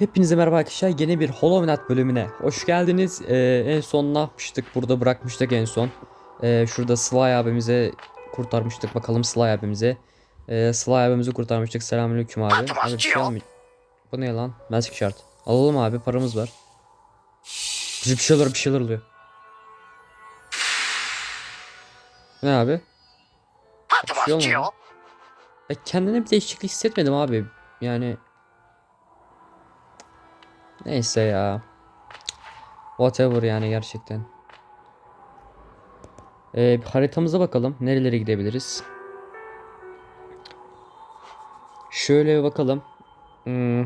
Hepinize merhaba arkadaşlar. Yeni bir Hollow Knight bölümüne hoş geldiniz. Ee, en son ne yapmıştık? Burada bırakmıştık en son. Ee, şurada Sly abimize kurtarmıştık. Bakalım Sly abimize. Ee, Sly abimizi kurtarmıştık. Selamünaleyküm abi. Abi bir şey Bu ne lan? Magic Shard. Alalım abi paramız var. Bize bir şeyler bir şeyler oluyor. Ne abi? Bir şey olmadı. Ya kendine bir değişiklik hissetmedim abi. Yani Neyse ya. Whatever yani gerçekten. Ee, bir haritamıza bakalım. Nerelere gidebiliriz? Şöyle bir bakalım. Hmm.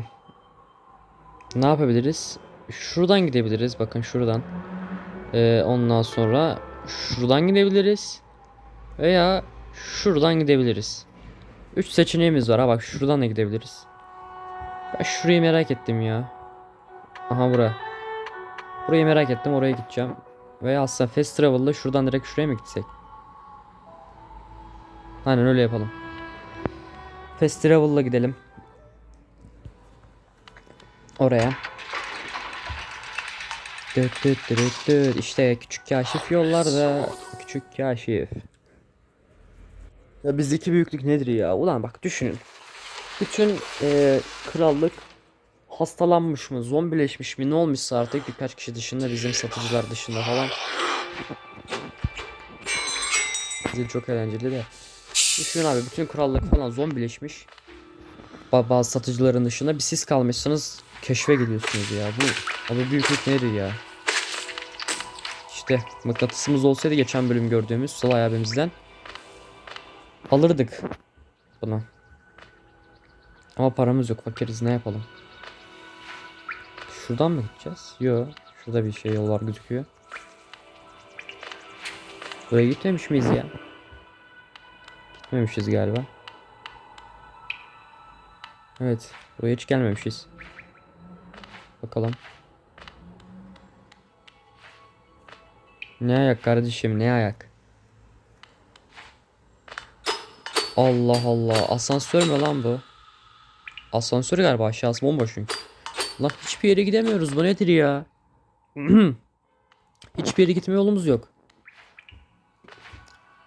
Ne yapabiliriz? Şuradan gidebiliriz. Bakın şuradan. Ee, ondan sonra şuradan gidebiliriz. Veya şuradan gidebiliriz. Üç seçeneğimiz var ha bak şuradan da gidebiliriz. Ben şurayı merak ettim ya. Aha bura. Burayı merak ettim oraya gideceğim. Veya aslında Fast Travel'da şuradan direkt şuraya mı gitsek? Aynen öyle yapalım. Fast Travel'la gidelim. Oraya. Düt düt düt düt. İşte küçük kaşif yollarda. Küçük kaşif. Ya bizdeki büyüklük nedir ya? Ulan bak düşünün. Bütün eee, krallık hastalanmış mı, zombileşmiş mi ne olmuşsa artık birkaç kişi dışında bizim satıcılar dışında falan. Çok eğlenceli de. Düşünün abi bütün krallık falan zombileşmiş. Ba- Bazı satıcıların dışında bir siz kalmışsınız keşfe gidiyorsunuz ya. Bu abi büyüklük nedir ya? İşte mıknatısımız olsaydı geçen bölüm gördüğümüz Sılay abimizden alırdık bunu. Ama paramız yok fakiriz ne yapalım? Şuradan mı gideceğiz? Yo. Şurada bir şey yol var gözüküyor. Buraya gitmemiş miyiz ya? Gitmemişiz galiba. Evet. Buraya hiç gelmemişiz. Bakalım. Ne ayak kardeşim ne ayak? Allah Allah. Asansör mü lan bu? Asansör galiba aşağısı bomboş çünkü. Lan hiçbir yere gidemiyoruz. Bu nedir ya? hiçbir yere gitme yolumuz yok.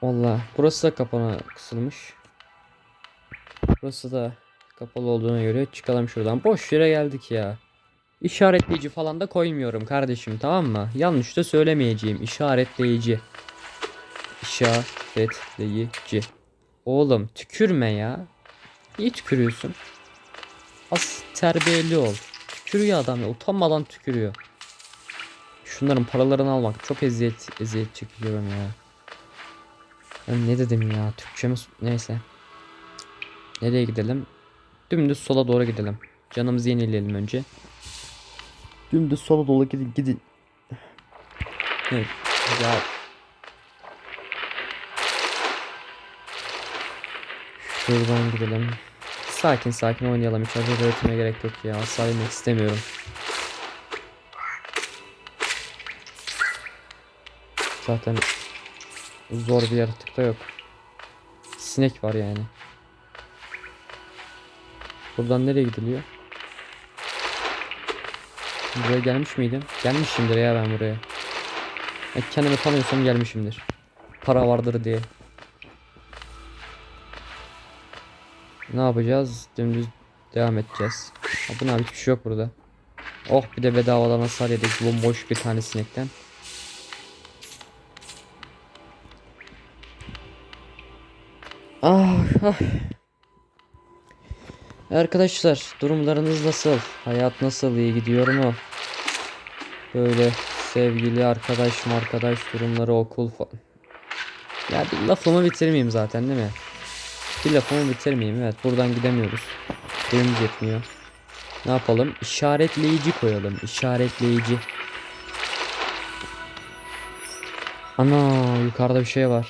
Valla burası da kapana kısılmış. Burası da kapalı olduğuna göre çıkalım şuradan. Boş yere geldik ya. İşaretleyici falan da koymuyorum kardeşim tamam mı? Yanlış da söylemeyeceğim. İşaretleyici. İşaretleyici. Oğlum tükürme ya. Niye tükürüyorsun? Az terbiyeli ol. Tükürüyor adam ya. Utanmadan tükürüyor. Şunların paralarını almak çok eziyet eziyet çekiyorum ya. Ben ne dedim ya? Türkçemiz neyse. Nereye gidelim? Dümdüz sola doğru gidelim. Canımızı yenileyelim önce. Dümdüz sola doğru gidin gidin. Evet. Ya. Şuradan gidelim. Sakin sakin oynayalım. Hiç acele etmeye gerek yok ya. Asla yemek istemiyorum. Zaten zor bir yaratık da yok. Sinek var yani. Buradan nereye gidiliyor? Buraya gelmiş miydim? Gelmişimdir ya ben buraya. Ya kendimi tanıyorsam gelmişimdir. Para vardır diye. Ne yapacağız? Dümdüz devam edeceğiz. Ha, bu ne abi hiçbir şey yok burada. Oh bir de bedavadan hasar yedik bomboş bir tane sinekten. Ah, ah. Arkadaşlar durumlarınız nasıl? Hayat nasıl? iyi gidiyor mu? Böyle sevgili arkadaş arkadaş durumları okul falan. Ya bir lafımı bitirmeyeyim zaten değil mi? Bir lafımı bitirmeyeyim. Evet buradan gidemiyoruz. Boyumuz yetmiyor. Ne yapalım? İşaretleyici koyalım. İşaretleyici. Ana yukarıda bir şey var.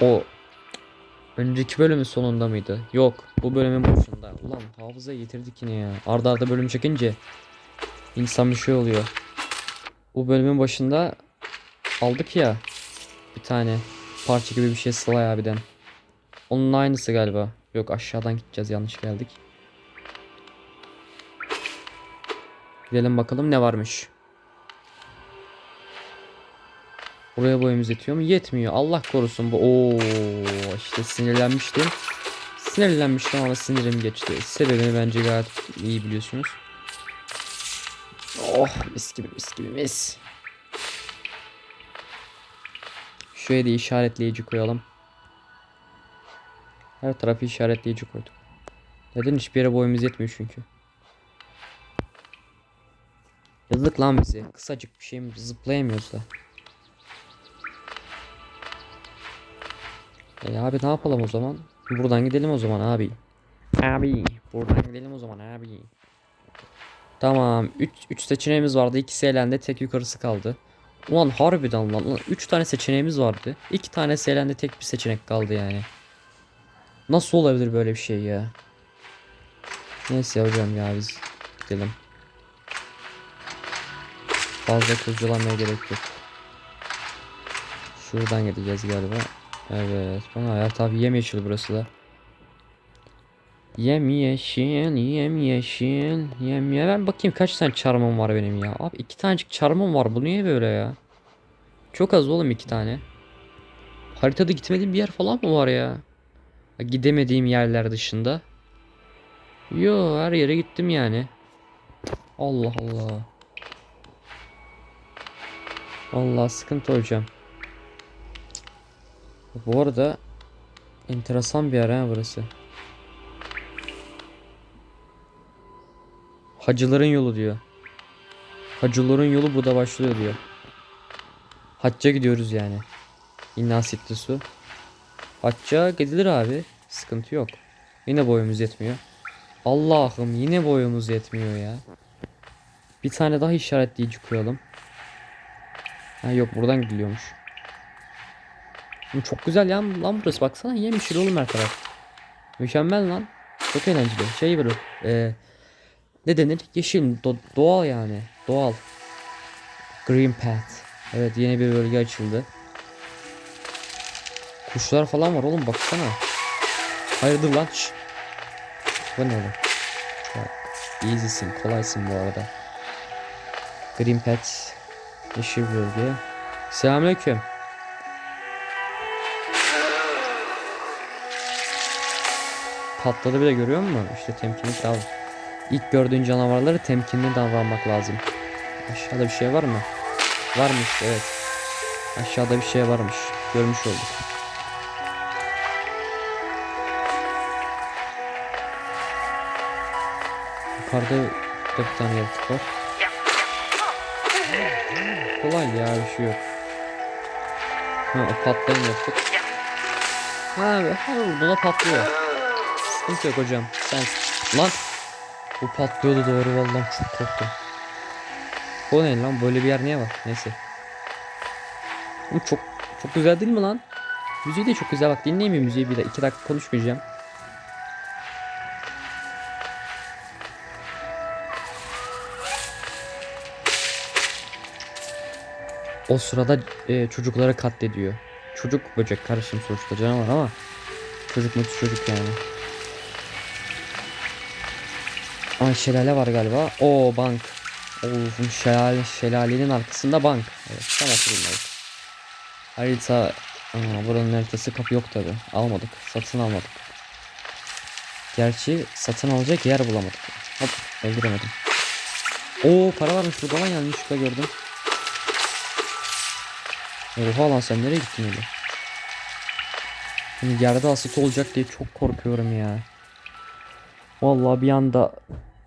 O önceki bölümün sonunda mıydı? Yok bu bölümün başında. Ulan hafıza getirdik yine ya. Arda arda bölüm çekince insan bir şey oluyor. Bu bölümün başında aldık ya bir tane parça gibi bir şey Sılay abiden. Onun aynısı galiba. Yok aşağıdan gideceğiz yanlış geldik. Gidelim bakalım ne varmış. Buraya boyumuz yetiyor mu? Yetmiyor. Allah korusun bu. Oo işte sinirlenmiştim. Sinirlenmiştim ama sinirim geçti. Sebebini bence gayet iyi biliyorsunuz. Oh mis gibi mis gibi mis. Şuraya da işaretleyici koyalım. Her tarafı işaretleyici koyduk. Neden hiçbir yere boyumuz yetmiyor çünkü. Yazık lan bize. Kısacık bir şeyim zıplayamıyoruz da. E abi ne yapalım o zaman? Buradan gidelim o zaman abi. Abi buradan gidelim o zaman abi. Tamam 3 3 seçeneğimiz vardı. İkisi elendi. Tek yukarısı kaldı. Ulan harbiden lan. 3 tane seçeneğimiz vardı. 2 tane elendi. Tek bir seçenek kaldı yani. Nasıl olabilir böyle bir şey ya? Neyse hocam ya biz gidelim. Fazla kurcalamaya gerek yok. Şuradan gideceğiz galiba. Evet. Bana hayat abi yemyeşil burası da. Yem yeşil, yem yeşil, yem ye. Ben bakayım kaç tane çarmım var benim ya. Abi iki tanecik çarmım var. Bu niye böyle ya? Çok az oğlum iki tane. Haritada gitmediğim bir yer falan mı var ya? Gidemediğim yerler dışında. Yo her yere gittim yani. Allah Allah. Allah sıkıntı hocam. Bu arada enteresan bir yer ha burası. Hacıların yolu diyor. Hacıların yolu burada başlıyor diyor. Hacca gidiyoruz yani. İnnasitli su. Hacca gidilir abi. Sıkıntı yok. Yine boyumuz yetmiyor. Allah'ım yine boyumuz yetmiyor ya. Bir tane daha işaretleyici koyalım. Ha yok buradan gidiliyormuş. Çok güzel ya lan burası baksana yemişil oğlum her taraf. Mükemmel lan. Çok eğlenceli. Şey böyle e, ne denir? Yeşil do- doğal yani. Doğal. Green Path. Evet yeni bir bölge açıldı. Kuşlar falan var oğlum baksana. Hayırdır lan? Şşş. Bu ne oğlum? Bak, easy'sin, kolaysın bu arada. Green Path. Yeşil bölge. Selamünaleyküm. Patladı bile görüyor musun? İşte temkinli davran. İlk gördüğün canavarları temkinli davranmak lazım. Aşağıda bir şey var mı? Varmış evet. Aşağıda bir şey varmış. Görmüş olduk. Yukarıda da bir tane yaratık var. Kolay ya bir şey yok. Ha o patlayan yaratık. Ha, her vurduğuna patlıyor. Sıkıntı yok hocam. Sen lan bu patlıyordu doğru vallahi çok korktum. O ne lan böyle bir yer niye var? Neyse. Oğlum çok çok güzel değil mi lan? Müziği de çok güzel bak dinleyeyim mi müziği bir de iki dakika konuşmayacağım. O sırada e, çocukları katlediyor. Çocuk böcek karışım sonuçta canavar ama çocuk mutlu çocuk yani. Aa şelale var galiba. O bank. Of şelale, şelalenin arkasında bank. Evet tam hatırladım. Harita. Aa, buranın haritası kapı yok tabi. Almadık. Satın almadık. Gerçi satın alacak yer bulamadık. Hop öldüremedim. Oo para varmış burada lan yanlışlıkla gördüm. Oha lan sen nereye gittin öyle? Hani yerde asıt olacak diye çok korkuyorum ya. Vallahi bir anda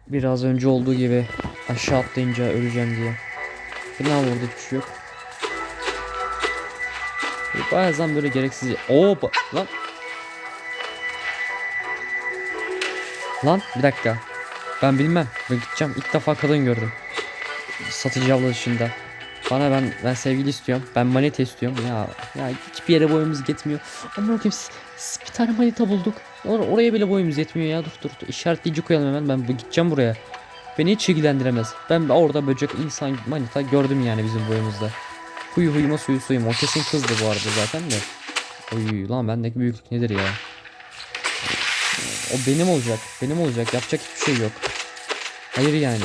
biraz önce olduğu gibi aşağı atlayınca öleceğim diye. Falan vurdu hiçbir şey yok. Bazen böyle gereksiz... Oo lan. Lan bir dakika. Ben bilmem. Ben gideceğim. İlk defa kadın gördüm. Satıcı abla dışında. Bana ben ben sevgili istiyorum. Ben manita istiyorum. Ya ya hiçbir yere boyumuz yetmiyor. Ama bakayım s- s- bir tane manita bulduk. Or- oraya bile boyumuz yetmiyor ya. Dur dur dur. İşaretleyici koyalım hemen. Ben bu- gideceğim buraya. Beni hiç ilgilendiremez. Ben orada böcek insan manita gördüm yani bizim boyumuzda. Huyu huyuma suyu suyum. O kesin kızdı bu arada zaten de. Oy lan bendeki büyüklük nedir ya? O benim olacak. Benim olacak. Yapacak hiçbir şey yok. Hayır yani.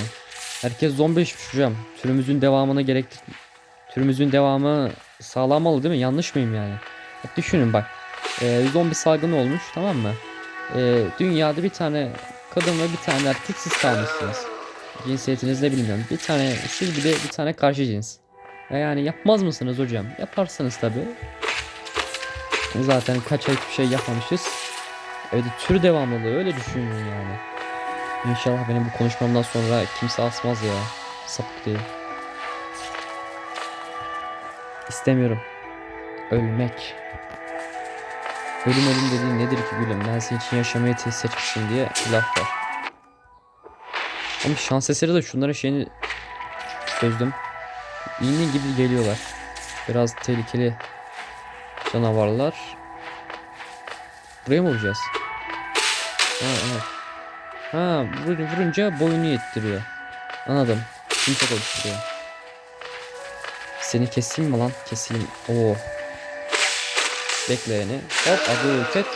Herkes zombileşmiş hocam. Türümüzün devamını gerektir... Türümüzün devamı sağlamalı değil mi? Yanlış mıyım yani? Bak düşünün bak. Ee, zombi salgını olmuş tamam mı? Ee, dünyada bir tane kadın ve bir tane erkek siz kalmışsınız. Cinsiyetiniz ne bilmiyorum. Bir tane siz bir de bir tane karşı cins. E yani yapmaz mısınız hocam? Yaparsınız tabi. Zaten kaç ay hiçbir şey yapmamışız. Evet tür devamlılığı öyle düşünün yani. İnşallah benim bu konuşmamdan sonra kimse asmaz ya. Sapık diye. İstemiyorum. Ölmek. Ölüm ölüm dediğin nedir ki gülüm? Ben senin için yaşamayı seçmişim diye laf var. Ama şans eseri de şunların şeyini çözdüm. İğne gibi geliyorlar. Biraz tehlikeli canavarlar. Buraya mı vuracağız? Ha evet. Ha vur- vurunca boyunu yettiriyor. Anladım. Kimse oluşturuyor. Seni keseyim mi lan? Keseyim. Oo. Bekle yani. Hop aduket.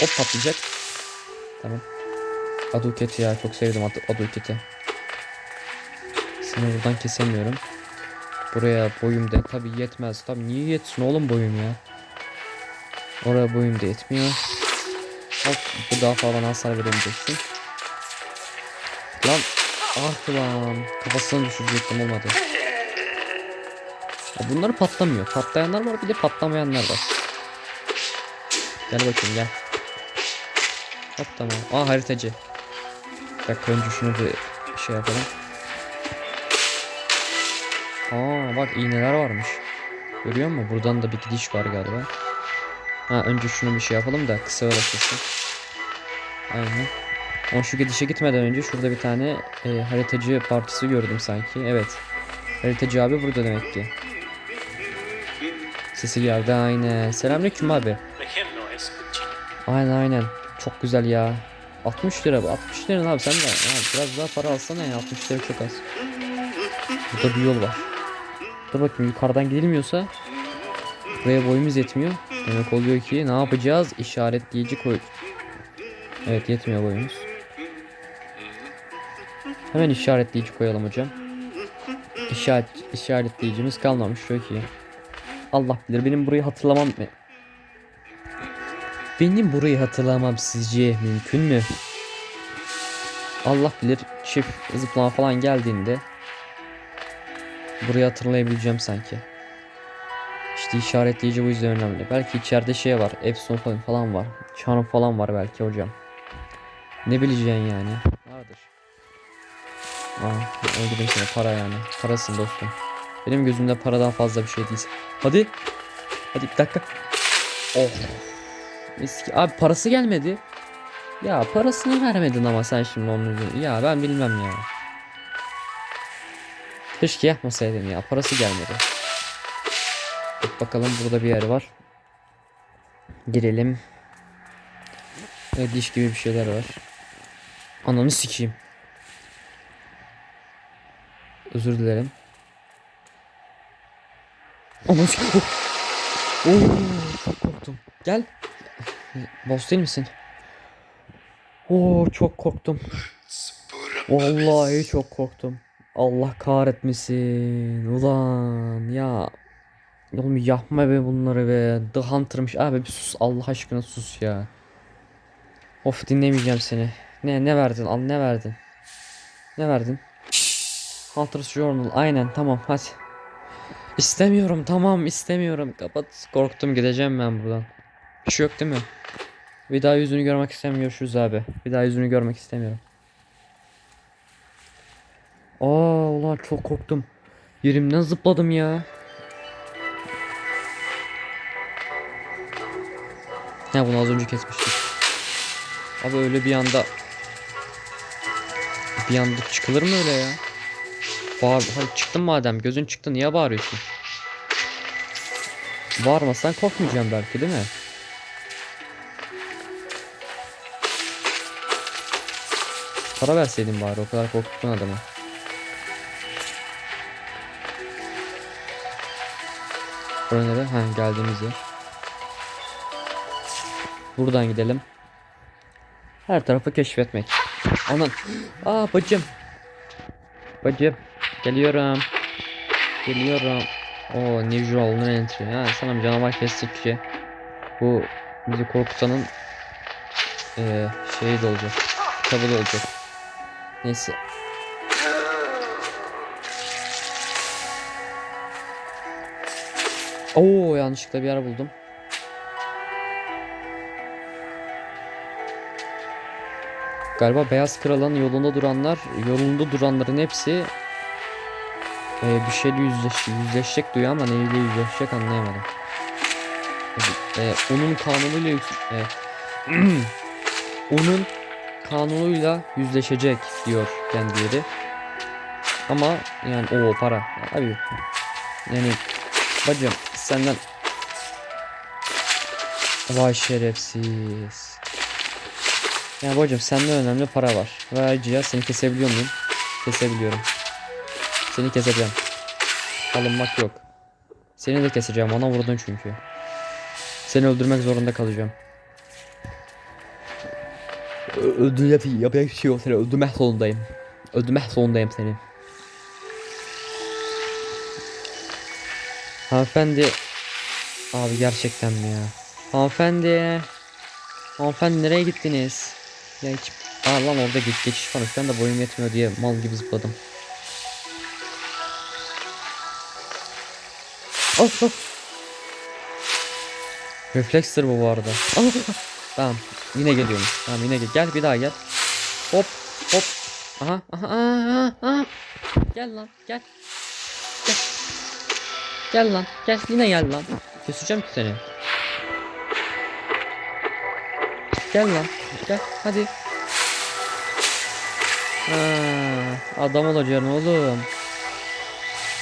Hop patlayacak. Tamam. Aduket ya çok sevdim adu aduketi. Seni buradan kesemiyorum. Buraya boyum da tabi yetmez. Tabi niye yetsin oğlum boyum ya? Oraya boyum da yetmiyor. Hop bu daha falan hasar veremeyeceksin. Lan ah lan kafasını düşürecektim olmadı. Ya bunlar patlamıyor. Patlayanlar var bir de patlamayanlar var. Gel bakayım gel. Hop tamam. Aa haritacı. Bir dakika önce şunu bir şey yapalım. Aa bak iğneler varmış. Görüyor musun? Buradan da bir gidiş var galiba. Ha önce şunu bir şey yapalım da kısa öğretirsin. Aynen. Ama şu gidişe gitmeden önce şurada bir tane e, haritacı partisi gördüm sanki. Evet. Haritacı abi burada demek ki. Sesi geldi aynen. Selamünaleyküm abi. Aynen aynen. Çok güzel ya. 60 lira bu. 60 lira abi sen de ya, biraz daha para alsana ya. 60 lira çok az. Burada bir yol var. Dur bakayım yukarıdan gidilmiyorsa buraya boyumuz yetmiyor. Demek oluyor ki ne yapacağız? İşaretleyici koy. Evet yetmiyor boyumuz. Hemen işaretleyici koyalım hocam. İşaret, işaretleyicimiz kalmamış çok iyi. Allah bilir benim burayı hatırlamam benim burayı hatırlamam sizce mümkün mü? Allah bilir çift zıplama falan geldiğinde burayı hatırlayabileceğim sanki. İşte işaretleyici bu yüzden önemli. Belki içeride şey var. Epson falan var. Charm falan var belki hocam. Ne bileceksin yani? Vardır. Aa, öldürdüm seni para yani. Parasın dostum. Benim gözümde paradan fazla bir şey değil. Hadi. Hadi bir dakika. Oh. Miski. Abi parası gelmedi. Ya parasını vermedin ama sen şimdi onun yüzünden. Ya ben bilmem ya. Keşke yapmasaydım ya. Parası gelmedi. Bak bakalım burada bir yer var. Girelim. Evet, diş gibi bir şeyler var. Ananı sikeyim. Özür dilerim. Ananı sikeyim. Oo, çok korktum. Gel. Boss değil misin? Oo çok korktum. Vallahi çok korktum. Allah kahretmesin. Ulan ya. Oğlum yapma be bunları be. The Hunter'mış. Abi bir sus Allah aşkına sus ya. Of dinlemeyeceğim seni. Ne ne verdin? Al ne verdin? Ne verdin? Hunter's Journal. Aynen tamam hadi. İstemiyorum tamam istemiyorum. Kapat. Korktum gideceğim ben buradan. Bir şey yok değil mi? Bir daha yüzünü görmek istemiyorum. Görüşürüz abi. Bir daha yüzünü görmek istemiyorum. Aa ulan çok korktum. Yerimden zıpladım ya. Ha bunu az önce kesmiştik. Abi öyle bir anda bir anda çıkılır mı öyle ya? Bağır, hadi çıktın madem gözün çıktı niye bağırıyorsun? Bağırmasan korkmayacağım belki değil mi? Para verseydin bari o kadar korkuttun adamı. Buraya nere? Ha geldiğimiz yer. Buradan gidelim. Her tarafı keşfetmek. Anan. Aa bacım. Bacım geliyorum. Geliyorum. O New Journal entry. Ha bir canavar kestikçe bu bizi korkutanın eee şeyi de olacak. Kitabı da olacak. Neyse. Oo yanlışlıkla bir yer buldum. Galiba Beyaz Kral'ın yolunda duranlar, yolunda duranların hepsi e, bir şeyle yüzleş, yüzleşecek diyor ama neyle yüzleşecek anlayamadım. E, onun kanunuyla e, onun kanunuyla yüzleşecek diyor kendileri. Ama yani o para. Abi yani bacım senden Vay şerefsiz. Ya bacım sende önemli para var. Ve ayrıca seni kesebiliyor muyum? Kesebiliyorum. Seni keseceğim. Alınmak yok. Seni de keseceğim. Ona vurdun çünkü. Seni öldürmek zorunda kalacağım. Öldür yap yapacak bir şey yok seni. Öldürmek zorundayım. Öldürmek zorundayım seni. Hanımefendi. Abi gerçekten mi ya? Hanımefendi. Hanımefendi nereye gittiniz? Ya hiç... Aa lan orada geç geçiş var. Ben de boyum yetmiyor diye mal gibi zıpladım. Oh, oh. Reflekstir bu bu arada. Ah. Tamam. Yine geliyorum. Tamam yine gel. Gel bir daha gel. Hop hop. Aha aha aha. aha. Gel lan gel. Gel. Gel lan gel yine gel lan. Keseceğim ki seni. Gel lan gel hadi. Ha, adam olacaksın oğlum.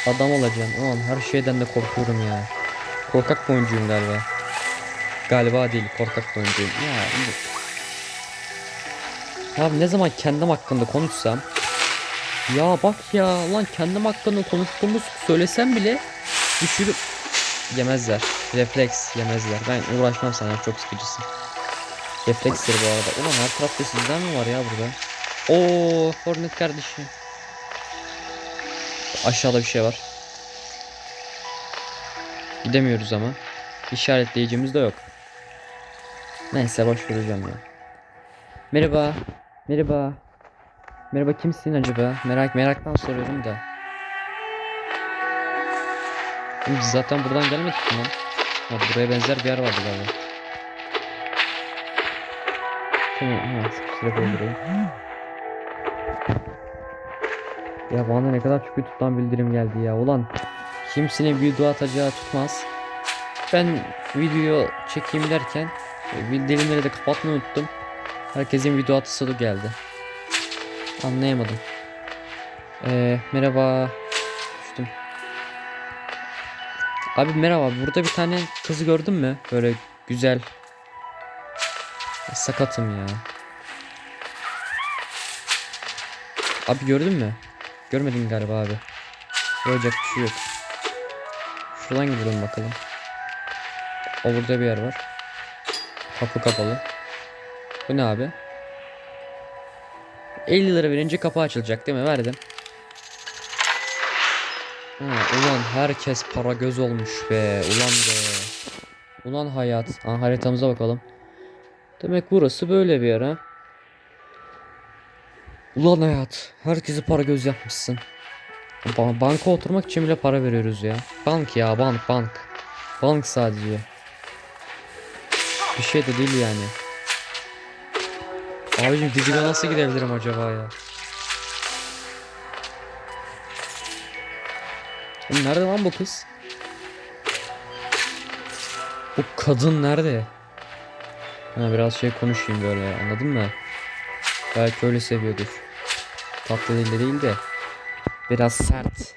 Adam olacaksın. Ulan her şeyden de korkuyorum ya. Korkak bir oyuncuyum galiba. Galiba değil korkak bir oyuncuyum. Ya bu- Abi ne zaman kendim hakkında konuşsam Ya bak ya lan kendim hakkında konuştuğumu söylesem bile düşürüp yemezler. Refleks yemezler. Ben uğraşmam sana çok sıkıcısın. Reflekstir bu arada. Ulan her tarafta sizden mi var ya burada? Oo Hornet kardeşim. Aşağıda bir şey var. Gidemiyoruz ama. İşaretleyicimiz de yok. Neyse boş vereceğim ya. Merhaba. Merhaba. Merhaba kimsin acaba? Merak meraktan soruyorum da. Biz zaten buradan gelmedik mi buraya benzer bir yer vardı galiba. Tamam, ha, sıkıştırıp öldüreyim. Ya bana ne kadar çok YouTube'dan bildirim geldi ya. Ulan kimsenin video atacağı tutmaz. Ben video çekeyim derken e, bildirimleri de kapatmayı unuttum. Herkesin video atısı da geldi. Anlayamadım. Ee, merhaba. Düştüm. Abi merhaba. Burada bir tane kızı gördün mü? Böyle güzel. Sakatım ya. Abi gördün mü? Görmedin galiba abi. Olacak bir şey yok. Şuradan gidelim bakalım. O burada bir yer var. Kapı kapalı. Bu ne abi? 50 lira verince kapı açılacak değil mi? Verdim. Ha, ulan herkes para göz olmuş be. Ulan be. Ulan hayat. Ha, haritamıza bakalım. Demek burası böyle bir yer ha. Ulan hayat. Herkesi para göz yapmışsın. Ba- banka oturmak için bile para veriyoruz ya. Bank ya bank bank. Bank sadece. Bir şey de değil yani. Abicim Digi'de nasıl gidebilirim acaba ya? Nerede lan bu kız? Bu kadın nerede? Ha biraz şey konuşayım böyle anladın mı? Belki öyle seviyordur. Tatlı dille değil de biraz sert.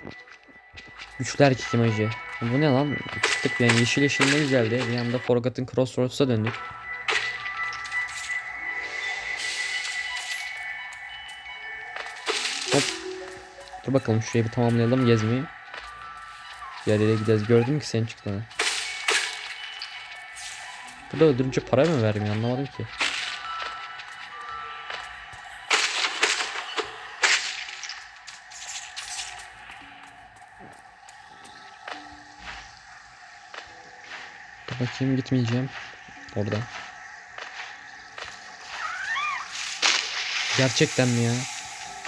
Güçlü erkek imajı. Bu ne lan? Çıktık yani yeşil yeşil ne güzeldi. Bir anda Forgotten Crossroads'a döndük. Hop. Dur bakalım şurayı bir tamamlayalım gezmeyi. Diğer yere gideceğiz. Gördüm ki senin çıktığını. Burada öldürünce para mı vermiyor anlamadım ki. Bakayım gitmeyeceğim. Orada. Gerçekten mi ya?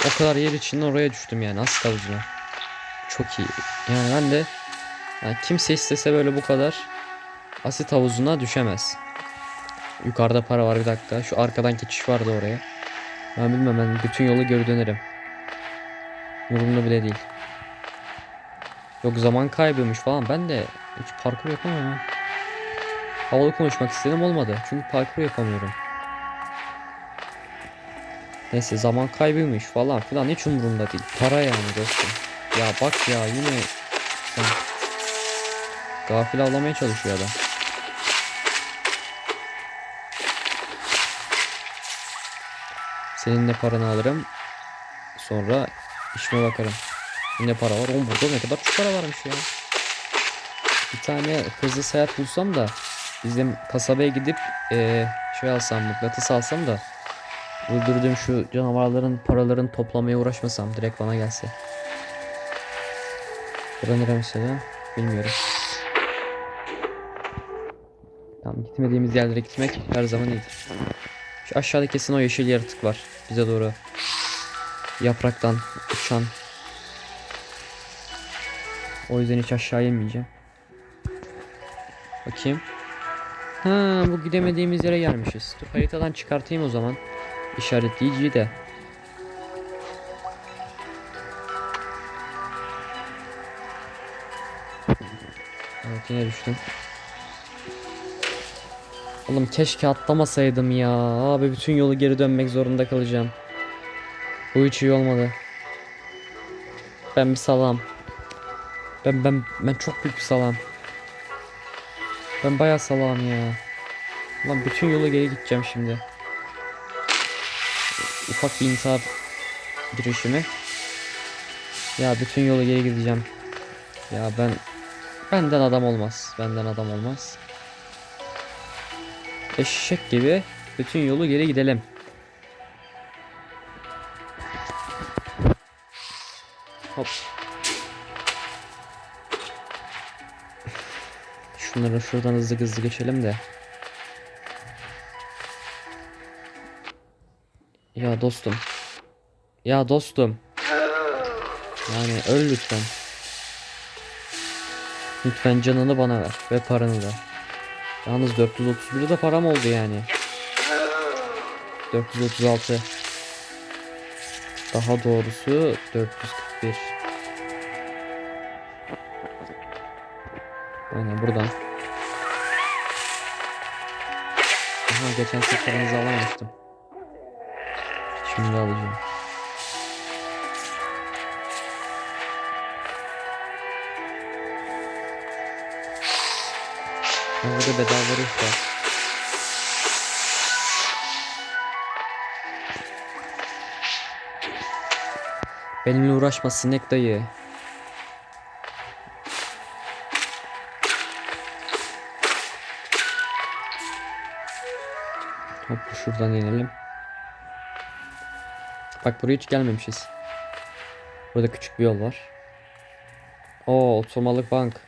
O kadar yer içinde oraya düştüm yani asla ucuna. Çok iyi. Yani ben de yani kimse istese böyle bu kadar asit havuzuna düşemez. Yukarıda para var bir dakika. Şu arkadan geçiş vardı oraya. Ben bilmem ben bütün yolu geri dönerim. Umurumda bile değil. Yok zaman kaybıymış falan. Ben de hiç parkur yapamam ha. Havalı konuşmak istedim olmadı. Çünkü parkur yapamıyorum. Neyse zaman kaybıymış falan filan hiç umurumda değil. Para yani dostum. Ya bak ya yine sen gafil avlamaya çalışıyor adam. Seninle paranı alırım. Sonra işime bakarım. Ne para var? Oğlum burada ne kadar çok para varmış ya. Bir tane hızlı seyahat bulsam da bizim kasabaya gidip eee şey alsam mıknatıs alsam da öldürdüğüm şu canavarların paralarını toplamaya uğraşmasam direkt bana gelse. Bura nere mesela? Bilmiyorum. Tamam gitmediğimiz yerlere gitmek her zaman iyidir. Şu aşağıda kesin o yeşil yaratık var. Bize doğru. Yapraktan uçan. O yüzden hiç aşağı inmeyeceğim. Bakayım. Ha bu gidemediğimiz yere gelmişiz. Dur haritadan çıkartayım o zaman. İşaretleyiciyi de. Evet yine düştüm. Oğlum keşke atlamasaydım ya. Abi bütün yolu geri dönmek zorunda kalacağım. Bu hiç iyi olmadı. Ben bir salam. Ben ben ben çok büyük bir salam. Ben bayağı salam ya. Lan bütün yolu geri gideceğim şimdi. Ufak bir intihar girişimi. Ya bütün yolu geri gideceğim. Ya ben benden adam olmaz. Benden adam olmaz. Eşek gibi bütün yolu geri gidelim. Hop. Şunları şuradan hızlı hızlı geçelim de. Ya dostum. Ya dostum. Yani öl lütfen. Lütfen canını bana ver ve paranı da. Yalnız 431 de param oldu yani. 436. Daha doğrusu 441. Aynen buradan. Aha geçen seferinizi alamamıştım. Şimdi alacağım. Burada bedava ruh var. Benimle uğraşma sinek dayı. Hop şuradan inelim. Bak buraya hiç gelmemişiz. Burada küçük bir yol var. Oo otomalık bank.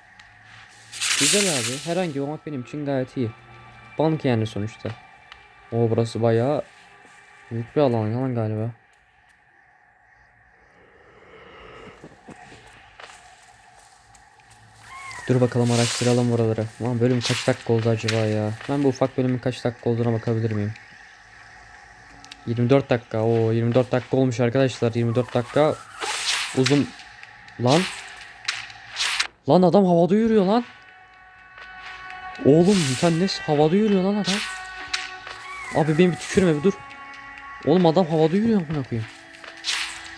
Güzel abi. Herhangi olmak benim için gayet iyi. Bank yani sonuçta. O burası bayağı büyük bir alan lan galiba. Dur bakalım araştıralım buraları. Lan bölüm kaç dakika oldu acaba ya? Ben bu ufak bölümün kaç dakika olduğuna bakabilir miyim? 24 dakika. O 24 dakika olmuş arkadaşlar. 24 dakika uzun. Lan. Lan adam havada yürüyor lan. Oğlum sen ne havada yürüyor lan adam. Abi benim bir tükürme bir dur. Oğlum adam havada yürüyor amına koyayım.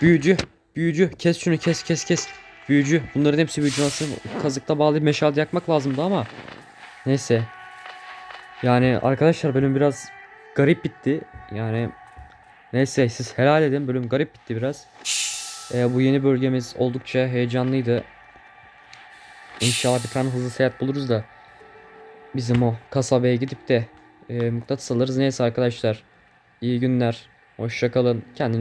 Büyücü, büyücü kes şunu kes kes kes. Büyücü. Bunların hepsi büyücü aslında kazıkla bağlayıp meşale yakmak lazımdı ama. Neyse. Yani arkadaşlar bölüm biraz garip bitti. Yani neyse siz helal edin bölüm garip bitti biraz. Ee, bu yeni bölgemiz oldukça heyecanlıydı. İnşallah bir tane hızlı seyahat buluruz da bizim o kasabaya gidip de e, mıknatıs alırız. Neyse arkadaşlar. İyi günler. Hoşça kalın. Kendinize